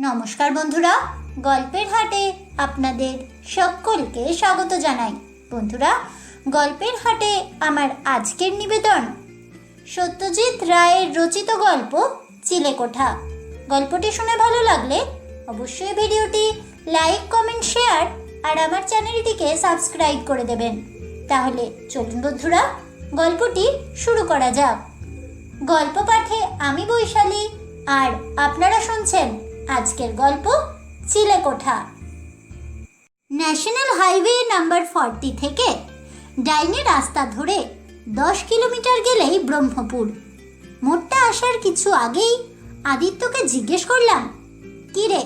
নমস্কার বন্ধুরা, গল্পের হাটে আপনাদের সকলকে স্বাগত জানাই। বন্ধুরা, গল্পের হাটে আমার আজকের নিবেদন, সত্যজিৎ রায়ের রচিত গল্প চিলেকোঠা। গল্পটি শুনে ভালো লাগলে অবশ্যই ভিডিওটি লাইক, কমেন্ট, শেয়ার আর আমার চ্যানেলটিকে সাবস্ক্রাইব করে দেবেন। তাহলে চলুন বন্ধুরা, গল্পটি শুরু করা যাক। গল্প পাঠে আমি বৈশালী আর আপনারা শুনছেন আজকের গল্প চিলেকোঠা। ন্যাশনাল হাইওয়ে নাম্বার ফর্টি থেকে ডাইনে রাস্তা ধরে দশ কিলোমিটার গেলেই ব্রহ্মপুর। মোটটা আসার কিছু আগেই আদিত্যকে জিজ্ঞেস করলাম, কি রে,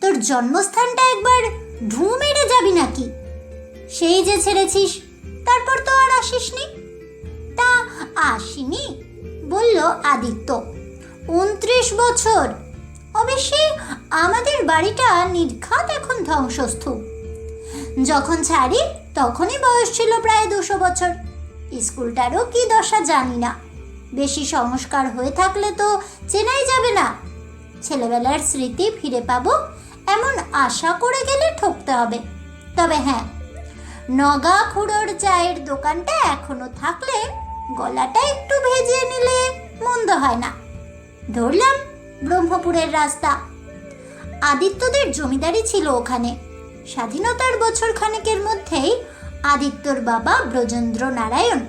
তোর জন্মস্থানটা একবার ঢু মেরে যাবি নাকি? সেই যে ছেড়েছিস, তারপর তো আর আসিসনি? তা আসিনি, বলল আদিত্য। উনত্রিশ বছর অবশ্যই আমাদের বাড়িটা নির্ঘাত এখন ধ্বংসস্তূপ। যখন ছাড়ি, তখনই বয়স ছিল প্রায় দুশো বছর। স্কুলটারও কি দশা জানি না। বেশি সংস্কার হয়ে থাকলে তো চেনাই যাবে না। ছেলেবেলার স্মৃতি ফিরে পাবো, এমন আশা করে গেলে ঠকতে হবে। তবে হ্যাঁ নগা খুঁড়োর চায়ের দোকানটা এখনও থাকলে গলাটা একটু ভেজিয়ে নিলে মন্দ হয় না। ধরলাম ব্রহ্মপুরের রাস্তা। আদিত্যদের জমিদারি ছিল ওখানে। স্বাধীনতার বছর খানেকের মধ্যেই আদিত্যর বাবা ব্রজেন্দ্র নারায়ণ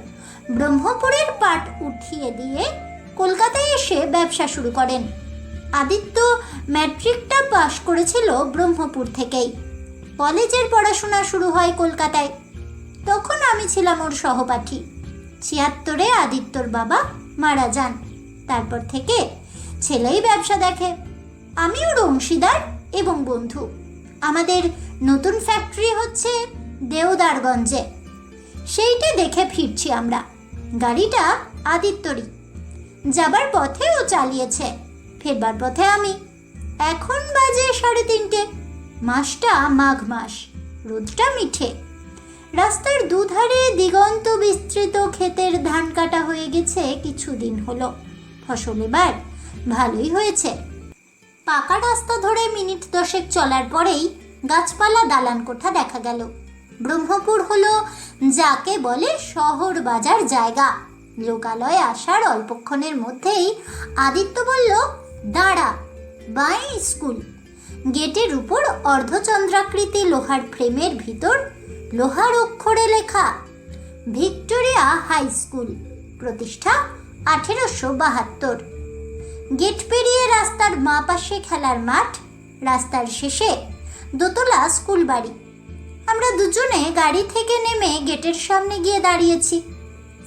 ব্রহ্মপুরের পাট উঠিয়ে দিয়ে কলকাতায় এসে ব্যবসা শুরু করেন। আদিত্য ম্যাট্রিকটা পাশ করেছিল ব্রহ্মপুর থেকেই। কলেজের পড়াশোনা শুরু হয় কলকাতায়। তখন আমি ছিলাম ওর সহপাঠী। ছিয়াত্তরে আদিত্যর বাবা মারা যান। তারপর থেকে ছেলেই ব্যবসা দেখে। আমি ওর অংশীদার এবং বন্ধু। আমাদের নতুন ফ্যাক্টরি হচ্ছে দেওদারগঞ্জে। সেইটা দেখে ফিরছি আমরা। গাড়িটা আদিত্যরই। যাবার পথে ও চালিয়েছে। ফেরবার পথে আমি। এখন বাজে সাড়ে তিনটে। মাসটা মাঘ মাস। রোদটা মিঠে। রাস্তার দুধারে দিগন্ত বিস্তৃত ক্ষেতের ধান কাটা হয়ে গেছে কিছুদিন হলো। ফসল এবার ভালোই হয়েছে। পাকা রাস্তা ধরে মিনিট দশেক চলার পরেই গাছপালা দালান কোঠা দেখা গেল। ব্রহ্মপুর হলো যাকে বলে শহর বাজার জায়গা। লোকালয়ে আসার অল্পক্ষণের মধ্যেই আদিত্য বলল, দাঁড়া বাই স্কুল। গেটের উপর অর্ধচন্দ্রাকৃতি লোহার ফ্রেমের ভিতর লোহার অক্ষরে লেখা, ভিক্টোরিয়া হাই স্কুল, প্রতিষ্ঠা আঠেরোশো বাহাত্তর। গেট পেরিয়ে রাস্তার মা পাশে খেলার মাঠ, রাস্তার শেষে দোতলা স্কুল বাড়ি। আমরা দুজনে গাড়ি থেকে নেমে গেটের সামনে গিয়ে দাঁড়িয়েছি।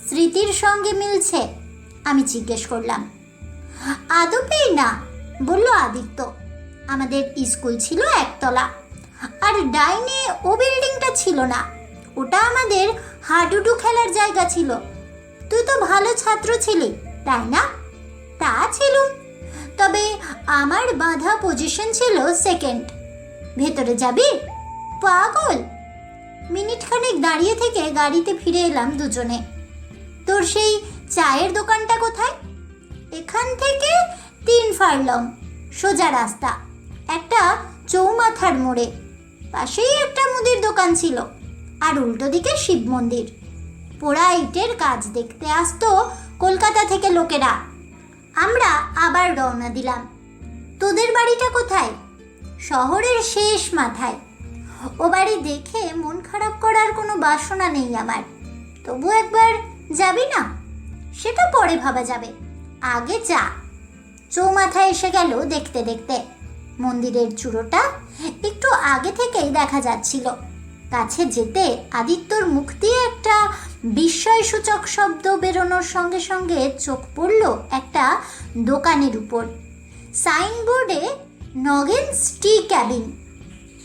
স্মৃতির সঙ্গে মিলছে, আমি জিজ্ঞেস করলাম, আদপেই না, বলল আদিত্য। আমাদের স্কুল ছিল একতলা, আর ডাইনে ও বিল্ডিংটা ছিল না, ওটা আমাদের হাডুডু খেলার জায়গা ছিল। তুই তো ভালো ছাত্র ছিলি, তাই না? তা ছিল। তবে আমার বাঁধা পজিশন ছিল সেকেন্ড ভেতরে যাবি? পাগল! মিনিট খানেক দাঁড়িয়ে থেকে গাড়িতে ফিরে এলাম দুজনে। তোর সেই চায়ের দোকানটা কোথায়? এখান থেকে তিন ফার্লং, সোজা রাস্তা। একটা চৌমাথার মোড়ে। পাশেই একটা মুদির দোকান ছিল, আর উল্টো দিকে শিব মন্দির। পোড়া ইটের কাজ দেখতে আসতো কলকাতা থেকে লোকেরা। আমরা আবার রওনা দিলাম। তোদের বাড়িটা কোথায়? শহরের শেষ মাথায়। ও বাড়ি দেখে মন খারাপ করার কোনো বাসনা নেই আমার। তবু একবার যাবি না? সেটা পরে ভাবা যাবে। আগে যা। চৌমাথায় এসে গেল দেখতে দেখতে। মন্দিরের চূড়োটা একটু আগে থেকেই দেখা যাচ্ছিল। কাছে যেতে আদিত্যর মুখ দিয়ে একটা বিস্ময়সূচক শব্দ বেরোনোর সঙ্গে সঙ্গে চোখ পড়ল একটা দোকানের উপর। সাইনবোর্ডে নগেন্স টি ক্যাবিন।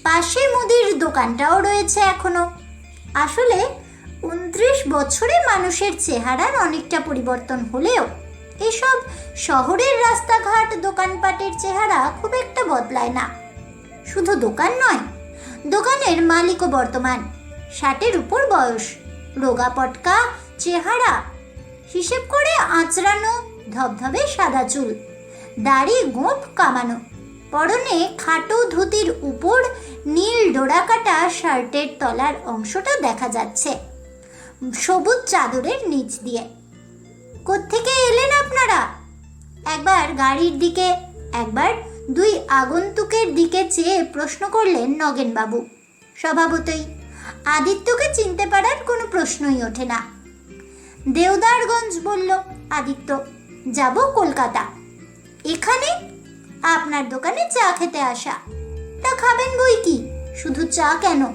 পাশে মুদির দোকানটাও রয়েছে এখনও। আসলে উনত্রিশ বছরে মানুষের চেহারার অনেকটা পরিবর্তন হলেও এসব শহরের রাস্তাঘাট দোকানপাটের চেহারা খুব একটা বদলায় না। শুধু দোকান নয়, দোকানের মালিকও বর্তমান। ষাটের উপর বয়স। রোগা পটকা, চেহারা। হিসেব করে আঁচড়ানো, ধবধবে সাদা চুল। দাড়ি গোঁফ কামানো। পরনে খাটো ধুতির উপর নীল ডোরাকাটা শার্টের তলার অংশটা দেখা যাচ্ছে। সবুজ চাদরের নিচ দিয়ে। কোত্থেকে এলেন আপনারা? একবার গাড়ির দিকে, একবার দুই আগন্তুকের দিকে চেয়ে প্রশ্ন করলেন নগেনবাবু। স্বভাবতই আদিত্যকে চিনতে পারার কোনো প্রশ্নই ওঠে না। দেওদারগঞ্জ বলল, আদিত্য, যাব কলকাতা। এখানে আপনার দোকানে চা খেতে আসা। তা খাবেন বই কি? শুধু চা কেন?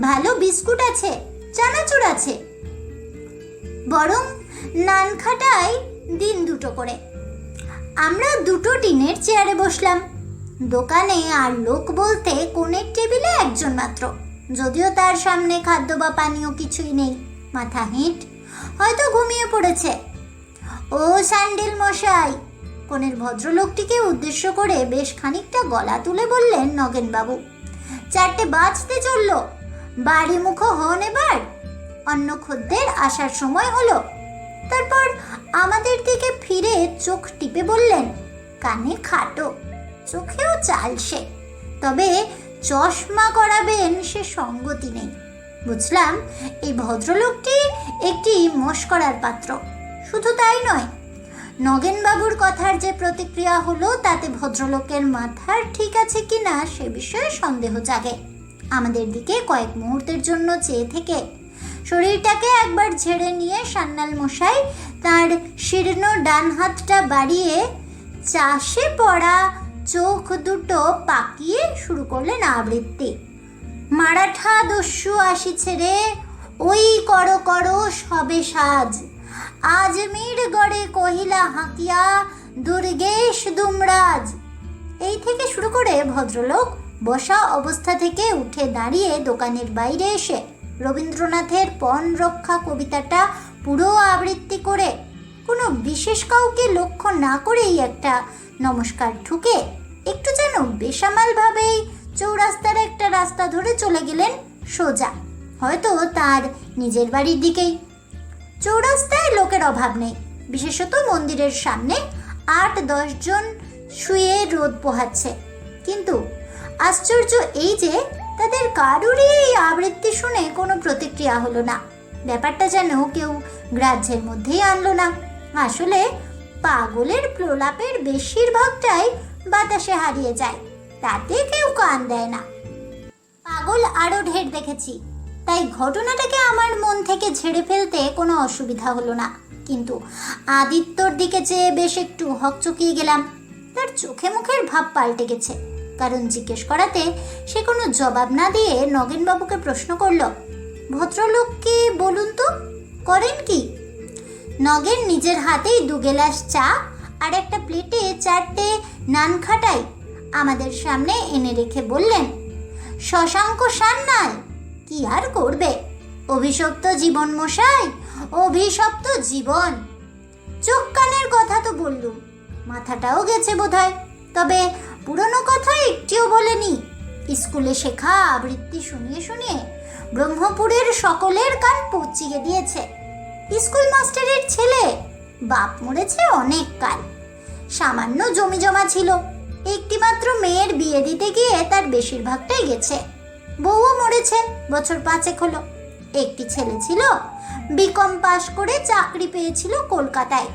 ভালো বিস্কুট আছে, চানাচুর আছে। বরং নান খাটাই দিন দুটো করে। আমরা দুটো টিনের চেয়ারে বসলাম। দোকানে আর লোক বলতে কোণের টেবিলে একজন মাত্র। যদিও তার সামনে খাদ্য বা পানীয় কিছুই নেই। মাথা হিট, হয়তো ঘুমিয়ে পড়েছে। ও স্যান্ডেল মশাই, কনের ভদ্রলোকটিকে উদ্দেশ্য করে বেশ খানিকটা গলা তুলে বললেন নগেনবাবু, চারটে বাজতে চলল। বাড়ি মুখো হন এবার। অন্য খদ্দের আসার সময় হলো। তারপর আমাদের দিকে ফিরে চোখ টিপে বললেন, কানে খাটো, চোখেও চালসে তবে চশমা করাবেন সে সঙ্গতি নেই। বুঝলাম? এই ভদ্রলোকটি একটি মস্করার পাত্র। শুধু তাই নয়, নগেনবাবুর কথার যে প্রতিক্রিয়া হলো তাতে ভদ্রলোকের মাথার ঠিক আছে কি না সে বিষয়ে সন্দেহ জাগে। আমাদের দিকে কয়েক মুহূর্তের জন্য চেয়ে থেকে শরীরটাকে একবার ঝেড়ে নিয়ে সান্নাল মশাই তার শীর্ণ ডান হাতটা বাড়িয়ে চাষে পড়া চোখ দুটো পাকিয়ে শুরু করলেন আবৃত্তি। মারাঠা দস্যু আসিছে রে, ওই করো করো সবে সাজ। আজমির গড়ে কহিলা হাঁকিয়া, দুর্গেশ দুমরাজ। এই থেকে শুরু করে ভদ্রলোক বসা অবস্থা থেকে উঠে দাঁড়িয়ে দোকানের বাইরে এসে রবীন্দ্রনাথের পণ রক্ষা কবিতাটা পুরো আবৃত্তি করে, কোনো বিশেষ কাউকে লক্ষ্য না করেই একটা নমস্কার ঠুকে, একটু যেন বেসামালভাবেই চৌরাস্তার একটা রাস্তা ধরে চলে গেলেন সোজা। হয়তো তার নিজের বাড়ির দিকেই। চৌরাস্তায় লোকের অভাব নেই। বিশেষত মন্দিরের সামনে আট জন শুয়ে রোদ পোহাচ্ছে। কিন্তু আশ্চর্য এই যে তাদের কারুরই এই আবৃত্তি শুনে কোনো প্রতিক্রিয়া হলো না। ব্যাপারটা যেন কেউ গ্রাহ্যের মধ্যেই আনলো না। আসলে পাগলের প্রলাপের বেশিরভাগটাই বাতাসে হারিয়ে যায়। তাতে কেউ কান দেয় না। পাগল আরও ঢের দেখেছি। তাই ঘটনাটাকে আমার মন থেকে ঝেড়ে ফেলতে কোনো অসুবিধা হলো না। কিন্তু আদিত্যর দিকে চেয়ে বেশ একটু হকচকিয়ে গেলাম। তার চোখে মুখের ভাব পাল্টে গেছে। কারণ জিজ্ঞেস করাতে সে কোনো জবাব না দিয়ে নগেনবাবুকে প্রশ্ন করল ভদ্রলোককে বলুন তো? করেন কি? নগেন নিজের হাতেই দু গেলাস চা আর একটা প্লেটে চারটে নান খাটাই আমাদের সামনে এনে রেখে বললেন, শশাঙ্ক সান্নাল কি আর করবে? অভিশপ্ত জীবন মশাই, অভিশপ্ত জীবন। চোখ কানের কথা তো বললুম, মাথাটাও গেছে বোধহয়, তবে পুরনো কথা একটিও বলেনি। স্কুলে শেখা আবৃত্তি শুনিয়ে শুনিয়ে ব্রহ্মপুরের সকলের কান পচিয়ে দিয়েছে। স্কুল মাস্টারের ছেলে। বাপ মরেছে অনেক কাল। সামান্য জমি জমা ছিল। একটিমাত্র মেয়ের বিয়ে দিতে গিয়ে তার বেশিরভাগটাই গেছে। বউও মরেছে, বছর পাঁচেক হলো। একটি ছেলে ছিল, বিকম পাশ করে চাকরি পেয়েছিল কলকাতায়।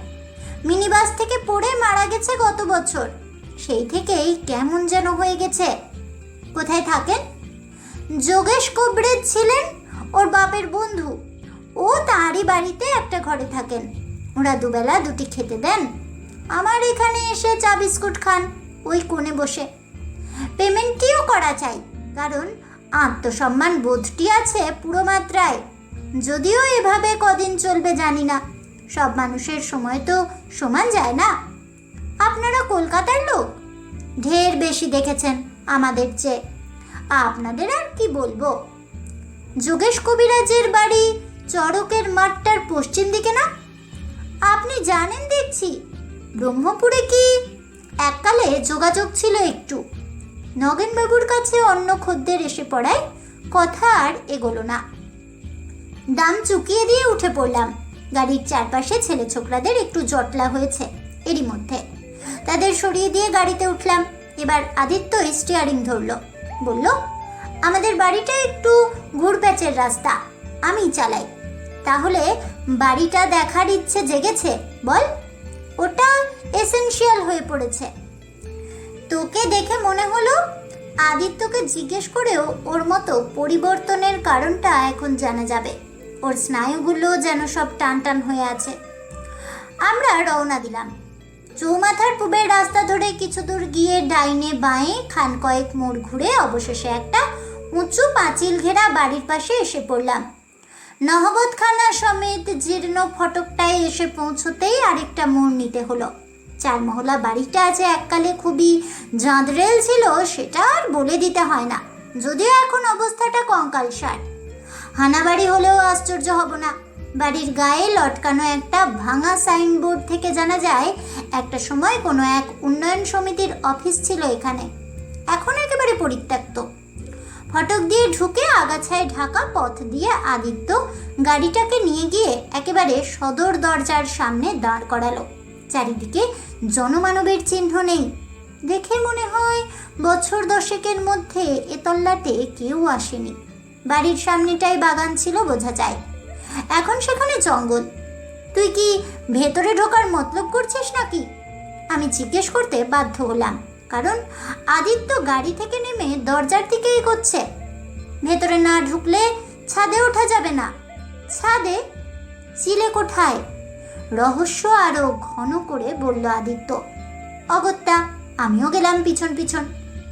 মিনিবাস থেকে পড়ে মারা গেছে গত বছর। সেই থেকেই কেমন যেন হয়ে গেছে। কোথায় থাকেন? যোগেশ কবরেজ ছিলেন ওর বাপের বন্ধু। ও তারই বাড়িতে একটা ঘরে থাকেন। ওরা দুবেলা দুটি খেতে দেন। আমার এখানে এসে চা বিস্কুট খান, ওই কোণে বসে। পেমেন্টটিও করা চাই, কারণ আত্মসম্মান বোধটি আছে পুরো মাত্রায়। যদিও এভাবে কদিন চলবে জানি না, সব মানুষের সময় তো সমান যায় না। আপনারা কলকাতার লোক? ঢের বেশি দেখেছেন আমাদের চেয়ে। আপনাদের আর কি বলব? যোগেশ কবিরাজের বাড়ি চড়কের মাঠটার পশ্চিম দিকে না? আপনি জানেন দেখছি। ব্রহ্মপুরে কি? এককালে যোগাযোগ ছিল একটু। নগেনবাবুর কাছে অন্য খদ্দের এসে পড়ায় কথা আর এগোলো না। দাম চুকিয়ে দিয়ে উঠে পড়লাম। গাড়ির চারপাশে ছেলে ছোকরাদের একটু জটলা হয়েছে এরই মধ্যে। তাদের সরিয়ে দিয়ে গাড়িতে উঠলাম। এবার আদিত্য স্টিয়ারিং ধরলো। বলল, আমাদের বাড়িটা একটু ঘুরপ্যাচের রাস্তা। আমি চালাই। তাহলে বাড়িটা দেখার ইচ্ছে জেগেছে, বল। ওটা এসেনশিয়াল হয়ে পড়েছে। তোকে দেখে মনে হলো আদিত্যকে জিজ্ঞেস করেও ওর মতো পরিবর্তনের কারণটা এখন জানা যাবে। ওর স্নায়ুগুলো যেন সব টান টান হয়ে আছে। আমরা রওনা দিলাম। চৌমাথার পূবের রাস্তা ধরে কিছু দূর গিয়ে ডাইনে বাঁয়ে খান কয়েক মোড় ঘুরে অবশেষে একটা উঁচু পাঁচিল ঘেরা বাড়ির পাশে এসে পড়লাম। নহবতখানা সমেত জীর্ণ ফটকটায় এসে পৌঁছতেই আরেকটা মোড় নিতে হলো। চারমহলা বাড়িটা আছে এককালে খুবই জাঁদরেল ছিল, সেটা আর বলে দিতে হয় না। যদিও এখন অবস্থাটা কঙ্কালসার হানাবাড়ি হলেও আশ্চর্য হব না। বাড়ির গায়ে লটকানো একটা ভাঙা সাইনবোর্ড থেকে জানা যায়, একটা সময় কোনো এক উন্নয়ন সমিতির অফিস ছিল এখানে। এখন একেবারে পরিত্যক্ত। ফটক দিয়ে ঢুকে আগাছায় ঢাকা পথ দিয়ে আদিত্য গাড়িটাকে নিয়ে গিয়ে একেবারে সদর দরজার সামনে দাঁড় করালো। চারিদিকে জনমানবের চিহ্ন নেই। দেখে মনে হয় বছর দশেকের মধ্যে এতল্লাতে কেউ আসেনি। বাড়ির সামনেটাই বাগান ছিল বোঝা যায়। এখন সেখানে জঙ্গল। তুই কি ভেতরে ঢোকার মতলব করছিস নাকি? আমি জিজ্ঞেস করতে বাধ্য হলাম। কারণ আদিত্য গাড়ি থেকে নেমে দরজার দিকে এগোচ্ছে। ভেতরে না ঢুকলে ছাদে ওঠা যাবে না। ছাদে? চিলে কোঠায়। রহস্য আরও ঘন করে বলল আদিত্য, অগত্যা, আমিও গেলাম পিছন পিছন।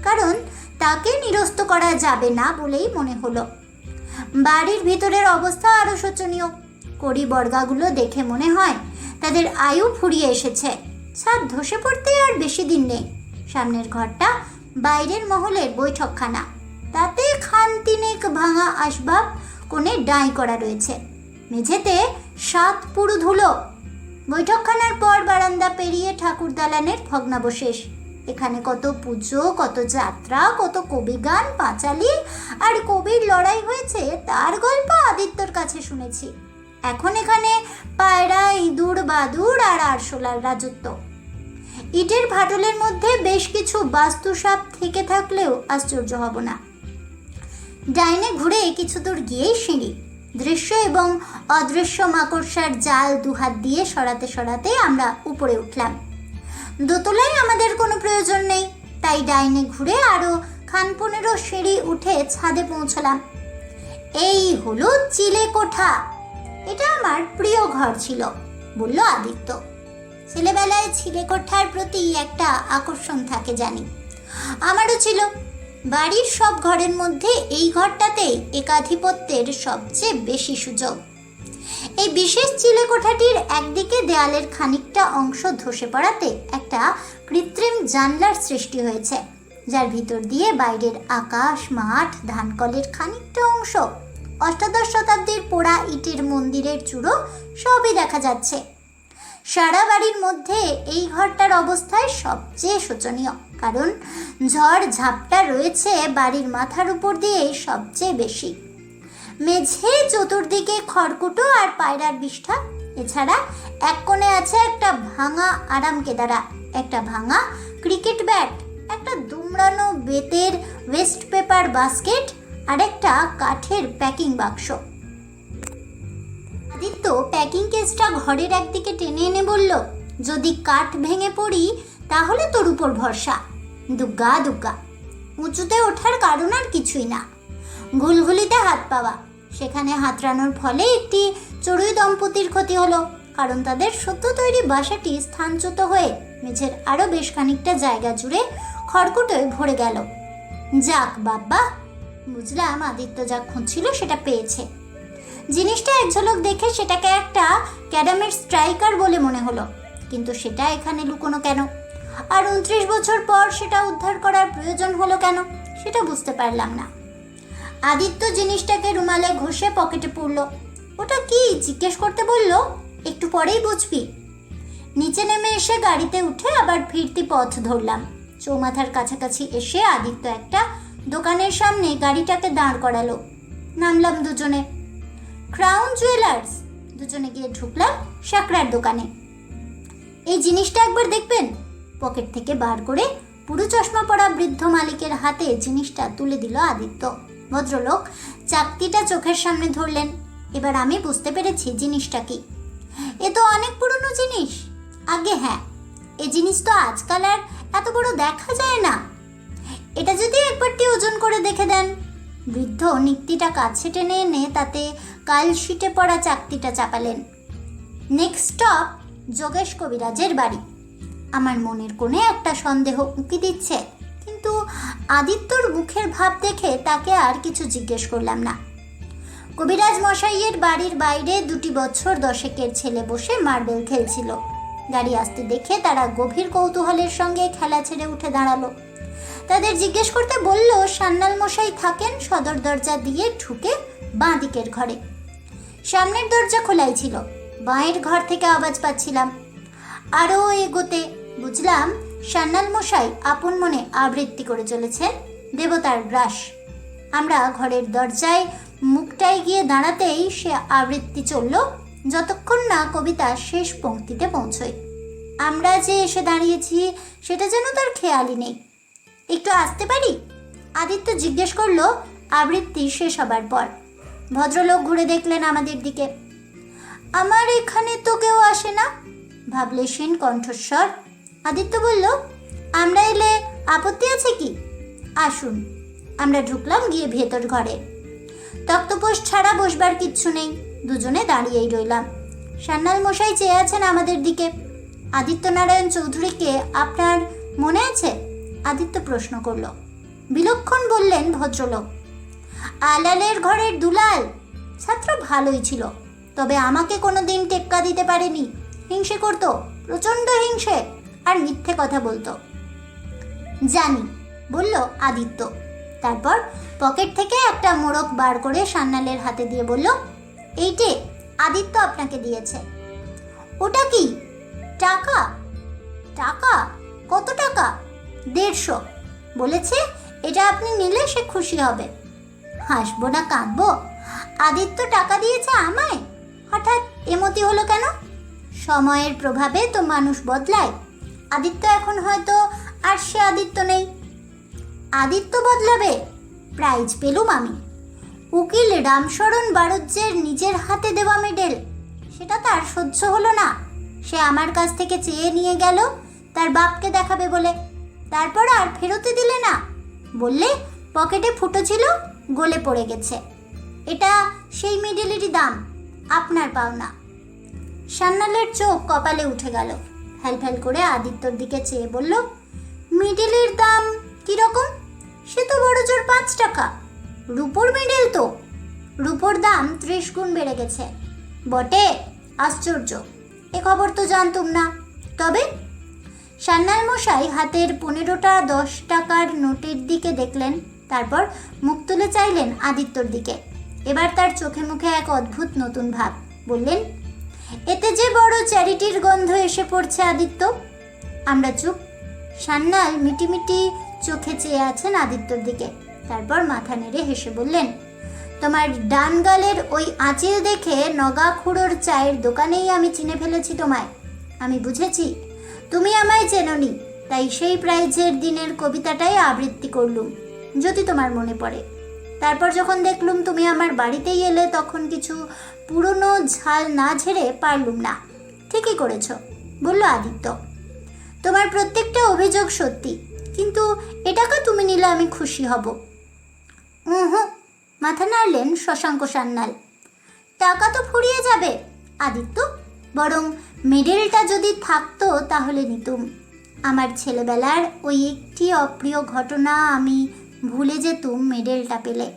কারণ তাকে নিরস্ত করা যাবে না বলেই মনে হলো। বাড়ির ভিতরের অবস্থা আরও শোচনীয়। কড়ি বর্গাগুলো দেখে মনে হয় তাদের আয়ু ফুরিয়ে এসেছে। ছাদ ধসে পড়তে আর বেশি দিন নেই। সামনের ঘরটা বাইরের মহলের বৈঠকখানা। তাতে খান তিনেক ভাঙা আসবাব, কোণে ডাই করা রয়েছে। মেঝেতে সাত পুরু ধুলো। বৈঠকখানার পর বারান্দা পেরিয়ে ঠাকুর দালানের ভগ্নাবশেষ। এখানে কত পুজো, কত যাত্রা, কত কবিগান পাঁচালি, আর কবির লড়াই হয়েছে তার গল্প আদিত্যর কাছে শুনেছি। এখন এখানে পায়রা, ইঁদুর বাদুর আর আরশোলার রাজত্ব। ইটের ভাটলের মধ্যে বেশ কিছু বাস্তুসাপ থেকে থাকলেও আশ্চর্য হব না। ডাইনে ঘুরে কিছু দূর গিয়েই সিঁড়ি। দৃশ্য এবং অদৃশ্য মাকড়সার জাল দুহাত দিয়ে সরাতে সরাতে আমরা উপরে উঠলাম। দোতলায় আমাদের কোনো প্রয়োজন নেই। তাই ডাইনে ঘুরে আরও খান পনেরো সিঁড়ি উঠে ছাদে পৌঁছলাম। এই হলো চিলে কোঠা এটা আমার প্রিয় ঘর ছিল, বলল আদিত্য। ছেলেবেলায় ছিলে কোঠার প্রতি একটা আকর্ষণ থাকে, জানি। আমারও ছিল। বাড়ির সব ঘরের মধ্যে এই ঘরটাতেই একাধিপত্যের সবচেয়ে বেশি সুযোগ। এই বিশেষ চিলে কোঠাটির একদিকে দেয়ালের খানিকটা অংশ ধসে পড়াতে একটা কৃত্রিম জানলার সৃষ্টি হয়েছে, যার ভিতর দিয়ে বাইরের আকাশ, মাঠ, ধানকলের খানিকটা অংশ, অষ্টাদশ শতাব্দীর পোড়া ইটের মন্দিরের চূড়ো সবই দেখা যাচ্ছে। সারা বাড়ির মধ্যে এই ঘরটার অবস্থায় সবচেয়ে শোচনীয়। কারণ ঝড় ঝাপটা রয়েছে বাড়ির মাথার উপর দিয়ে সবচেয়ে বেশি। মেঝে চতুর্দিকে খড়কুটো আর পায়রার বিষ্ঠা। এছাড়া এক কোণে আছে একটা ভাঙা আরাম কেদারা, একটা ভাঙা ক্রিকেট ব্যাট, একটা দুমড়ানো বেতের ওয়েস্ট পেপার বাস্কেট আর একটা কাঠের প্যাকিং বাক্স। আদিত্য প্যাকিং কেসটা ঘরের একদিকে টেনে এনে বলল, যদি কাঠ ভেঙে পড়ি, তাহলে তোর উপর ভরসা। দুগ্গা দুগ্গা, উঁচুতে ওঠার কারণ আর কিছুই না। ঘুলঘুলিতে হাত পাওয়া, সেখানে হাতড়ানোর ফলে একটি চড়ুই দম্পতির ক্ষতি হলো, কারণ তাদের সত্য তৈরি বাসাটি স্থানচ্যুত হয়ে মেঝের আরও বেশ খানিকটা জায়গা জুড়ে খড়কুটোয় ভরে গেল। যাক বাবা বুঝলাম আদিত্য যা খুঁজছিল সেটা পেয়েছে। জিনিসটা এক ঝলক দেখে সেটাকে একটা ক্যাডামের স্ট্রাইকার বলে মনে হলো। কিন্তু সেটা এখানে লুকোনো কেন? আর উনত্রিশ বছর পর সেটা উদ্ধার করার প্রয়োজন হলো কেন? সেটা বুঝতে পারলাম না। আদিত্য জিনিসটাকে রুমালে ঘষে পকেটে পুরল ওটা কি জিজ্ঞেস করতে বলল? একটু পরেই বুঝবি। নিচে নেমে এসে গাড়িতে উঠে আবার ফিরতি পথ ধরলাম। চৌমাথার কাছাকাছি এসে আদিত্য একটা দোকানের সামনে গাড়িটাকে দাঁড় করালো। নামলাম দুজনে। ক্রাউন জুয়েলার্স দুজনে গিয়ে ঢুকলাম সাকরার দোকানে। এই জিনিসটা একবার দেখবেন? পকেট থেকে বার করে পুরো চশমা পরা বৃদ্ধ মালিকের হাতে জিনিসটা তুলে দিল আদিত্য। ভদ্রলোক চাকতিটা চোখের সামনে ধরলেন। এবার আমি বুঝতে পেরেছি জিনিসটা কি। এ তো অনেক পুরনো জিনিস। আগে হ্যাঁ এ জিনিস তো আজকাল আর এত বড় দেখা যায় না। এটা যদি একবারটি ওজন করে দেখে দেন। বৃদ্ধ নিক্তিটা কাছে টেনে এনে তাতে কাল শিটে পড়া চাকতিটা চাপালেন। নেক্সট স্টপ যোগেশ কবিরাজের বাড়ি। আমার মনের কোণে একটা সন্দেহ উঁকি দিচ্ছে, কিন্তু আদিত্যর মুখের ভাব দেখে তাকে আর কিছু জিজ্ঞেস করলাম না। কবিরাজ মশাইয়ের বাড়ির বাইরে দুটি বছর দশেকের ছেলে বসে মার্বেল খেলছিল। গাড়ি আসতে দেখে তারা গভীর কৌতূহলের সঙ্গে খেলা ছেড়ে উঠে দাঁড়াল। তাদের জিজ্ঞেস করতে বলল সান্নাল মশাই থাকেন সদর দরজা দিয়ে ঢুকে বাঁ দিকের ঘরে। সামনের দরজা খোলাই ছিল। বাঁয়ের ঘর থেকে আওয়াজ পাচ্ছিলাম। আরও এগোতে বুঝলাম সান্নাল মশাই আপন মনে আবৃত্তি করে চলেছেন দেবতার গ্রাস। আমরা ঘরের দরজায় মুখটায় গিয়ে দাঁড়াতেই সে আবৃত্তি চলল যতক্ষণ না কবিতা শেষ পংক্তিতে পৌঁছয়। আমরা যে এসে দাঁড়িয়েছি, সেটা যেন তার খেয়ালই নেই। একটু আসতে পারি? আদিত্য জিজ্ঞেস করল, আবৃত্তি শেষ হবার পর। ভদ্রলোক ঘুরে দেখলেন আমাদের দিকে। আমার এখানে তো কেউ আসে না, ভাবলে সেন কণ্ঠস্বর। আদিত্য বলল, আমরা এলে আপত্তি আছে কি? আসুন, আমরা ঢুকলাম গিয়ে ভেতর ঘরে। তক্তপোষ ছাড়া বসবার কিচ্ছু নেই, দুজনে দাঁড়িয়েই রইলাম। সান্নাল মশাই চেয়ে আছেন আমাদের দিকে। আদিত্যনারায়ণ চৌধুরীকে আপনার মনে আছে? আদিত্য প্রশ্ন করল। বিলক্ষণ বললেন ভদ্রলোক, আলালের ঘরের দুলাল ছাত্র ভালোই ছিল, তবে আমাকে কোনো দিন টেক্কা দিতে পারেনি। হিংসে করত, প্রচণ্ড হিংসে আর মিথ্যে কথা বলতো। জানি, বলল আদিত্য। তারপর পকেট থেকে একটা মোড়ক বার করে সান্নালের হাতে দিয়ে বলল এইটে আদিত্য আপনাকে দিয়েছে। ওটা কি? টাকা। টাকা? কত টাকা? দেড়শো। বলেছে, এটা আপনি নিলে সে খুশি হবে। হাসবো না, কাঁদবো? আদিত্য টাকা দিয়েছে আমায়? হঠাৎ এমতি হলো কেন? সময়ের প্রভাবে তো মানুষ বদলায়। আদিত্য এখন হয়তো আর সে আদিত্য নেই। আদিত্য বদলাবে? প্রাইজ পেলুম আমি। উকিল রামশরণ বারুজ্যের নিজের হাতে দেওয়া মেডেল। সেটা তার সহ্য হলো না। সে আমার কাছ থেকে চেয়ে নিয়ে গেল, তার বাপকে দেখাবে বলে। তারপর আর ফেরতে দিলে না। বললে, পকেটে ফুটো ছিল, গলে পড়ে গেছে। এটা সেই মেডেলেরই দাম, আপনার পাওনা। সান্নালের চোখ কপালে উঠে গেল। ফ্যাল করে আদিত্যর দিকে চেয়ে বলল, মিডেলের দাম কীরকম সে তো বড় জোর পাঁচ টাকা। রুপোর মেডেল তো। রুপোর দাম ত্রিশ গুণ বেড়ে গেছে। বটে, আশ্চর্য। এ খবর তো জানতুম না। তবে সান্নাল মশাই হাতের পনেরোটা দশ টাকার নোটের দিকে দেখলেন, তারপর মুখ তুলে চাইলেন আদিত্যর দিকে। এবার তার চোখে মুখে এক অদ্ভুত নতুন ভাব, বললেন, এতে যে বড় চ্যারিটির গন্ধ এসে পড়ছে আদিত্য? আমরা চুপ। সান্নাল মিটিমিটি চোখে চেয়ে আছেন আদিত্যর দিকে, তারপর মাথা নেড়ে হেসে বললেন, তোমার ডান গালের ওই আঁচিল দেখে নগা খুঁড়োর চায়ের দোকানেই আমি চিনে ফেলেছি তোমায়। আমি বুঝেছি তুমি আমায় চেননি, তাই সেই প্রাইজের দিনের কবিতাটাই আবৃত্তি করলুম, যদি তোমার মনে পড়ে। তারপর যখন দেখলুম তুমি আমার বাড়িতেই এলে, তখন কিছু পুরনো ঝাল না ঝেড়ে পারলুম না। ঠিকই করেছ, বলল আদিত্য। তোমার প্রত্যেকটা অভিযোগ সত্যি, কিন্তু এটাকে তুমি নিলে আমি খুশি হব। হুম মাথা নাড়লেন শশাঙ্ক সান্যাল। টাকা তো ফুরিয়ে যাবে, আদিত্য। বরং মেডেলটা যদি থাকতো তাহলে নিতুম আমার ছেলেবেলার ওই একটি অপ্রিয় ঘটনা আমি ভুলে যেতুম মেডেলটা পেলে।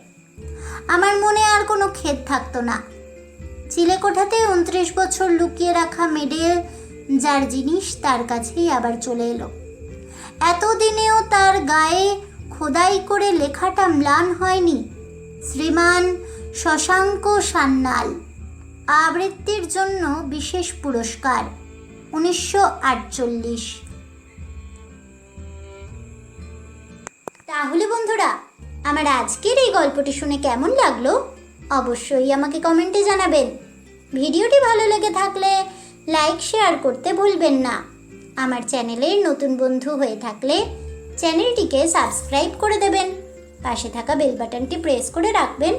আমার মনে আর কোনো খেদ থাকতো না। চিলেকোঠাতে উনত্রিশ বছর লুকিয়ে রাখা মেডেল, যার জিনিস তার কাছেই আবার চলে এলো। এতদিনেও তার গায়ে খোদাই করে লেখাটা ম্লান হয়নি। শ্রীমান শশাঙ্ক সান্যাল। আবৃত্তির জন্য বিশেষ পুরস্কার, উনিশশো আটচল্লিশ। তাহলে বন্ধুরা, আমার আজকের এই গল্পটি শুনে কেমন লাগল? অবশ্যই আমাকে কমেন্টে জানাবেন। ভিডিওটি ভালো লেগে থাকলে লাইক, শেয়ার করতে ভুলবেন না। আমার চ্যানেলের নতুন বন্ধু হয়ে থাকলে চ্যানেলটিকে সাবস্ক্রাইব করে দেবেন। পাশে থাকা বেল বাটনটি প্রেস করে রাখবেন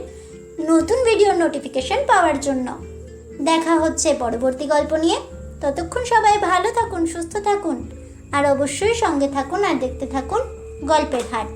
নতুন ভিডিওর নোটিফিকেশন পাওয়ার জন্য। দেখা হচ্ছে পরবর্তী গল্প নিয়ে। ততক্ষণ সবাই ভালো থাকুন, সুস্থ থাকুন, আর অবশ্যই সঙ্গে থাকুন আর দেখতে থাকুন গল্পের হাট।